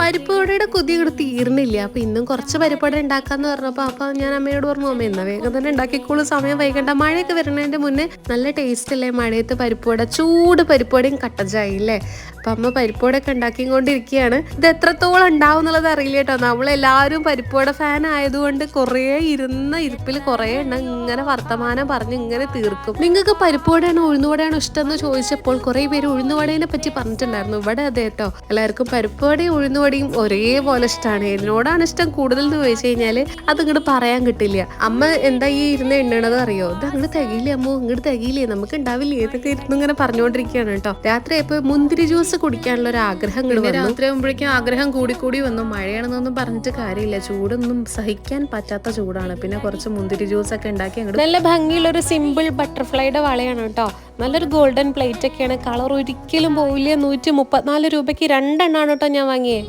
പരിപ്പുവടയുടെ കൊതി ഇവിടെ തീർന്നില്ല. അപ്പൊ ഇന്നും കുറച്ച് പരിപ്പുവട ഉണ്ടാക്കാന്ന് പറഞ്ഞപ്പോ അപ്പൊ ഞാൻ അമ്മയോട് പറഞ്ഞു അമ്മ എന്നാ വേഗം തന്നെ ഉണ്ടാക്കിക്കോളൂ. സമയം വൈകണ്ട. മഴയൊക്കെ വരുന്നതിന്റെ മുന്നേ നല്ല ടേസ്റ്റ് അല്ലേ മഴയത്ത് പരിപ്പുവട ചൂട് പരിപ്പുവടയും കട്ടച്ചായി അല്ലേ അപ്പൊ അമ്മ പരിപ്പുവടയൊക്കെ ഉണ്ടാക്കിക്കൊണ്ടിരിക്കുകയാണ്. ഇത് എത്രത്തോളം ഉണ്ടാവും എന്നുള്ളത് അറിയില്ല കേട്ടോ. നമ്മളെല്ലാവരും പരിപ്പുവട ഫാൻ ആയതുകൊണ്ട് കുറേ ഇരുന്ന ഇരിപ്പിൽ കുറേ എണ്ണം ഇങ്ങനെ വർത്തമാനം പറഞ്ഞ് ഇങ്ങനെ തീർക്കും. നിങ്ങൾക്ക് പരിപ്പുവടയാണോ ഉഴുന്നുവടയാണോ ഇഷ്ടം എന്ന് ചോദിച്ചപ്പോൾ കുറേ പേര് ഉഴുന്നുവടയെ പറ്റി പറഞ്ഞിട്ടുണ്ടായിരുന്നു. ഇവിടെ അതെ കേട്ടോ. എല്ലാവർക്കും പരിപ്പോടയും ഉഴുന്നുവടയും ഒരേപോലെ ഇഷ്ടമാണ് ഇതിനോടാണ് ഇഷ്ടം കൂടുതൽ എന്ന് ചോദിച്ചു കഴിഞ്ഞാൽ അത് ഇങ്ങോട്ട് പറയാൻ കിട്ടില്ല. അമ്മ എന്താ ഈ ഇരുന്ന് എണ്ണണത് അറിയോ? ഇത് അങ്ങോട്ട് തികയില്ലേ അമ്മോ? ഇങ്ങോട്ട് തികയില്ലേ? നമുക്ക് ഉണ്ടാവില്ലേ? ഇതൊക്കെ ഇരുന്ന് ഇങ്ങനെ പറഞ്ഞുകൊണ്ടിരിക്കുകയാണ് കേട്ടോ. രാത്രി ഇപ്പോൾ മുന്തിരി ജ്യൂസ് കുടിക്കാനുള്ള ഒരു ആഗ്രഹം രാത്രി ആകുമ്പോഴേക്കും ആഗ്രഹം കൂടി കൂടി വന്നു. മഴയാണെന്നൊന്നും പറഞ്ഞിട്ട് കാര്യമില്ല. ചൂടൊന്നും സഹിക്കാൻ പറ്റാത്ത ചൂടാണ്. പിന്നെ കുറച്ച് മുന്തിരി ജ്യൂസ് ഒക്കെ ഉണ്ടാക്കി അങ്ങോട്ട് നല്ല ഭംഗിയുള്ള ഒരു സിമ്പിൾ ബട്ടർഫ്ലൈയുടെ വളയാണ് കേട്ടോ. നല്ലൊരു ഗോൾഡൻ പ്ലേറ്റ് ഒക്കെയാണ്. കളർ ഒരിക്കലും പോവില്ല. നൂറ്റി മുപ്പത്തിനാല് രൂപയ്ക്ക് രണ്ടെണ്ണമാണ് കേട്ടോ ഞാൻ വാങ്ങിയേ.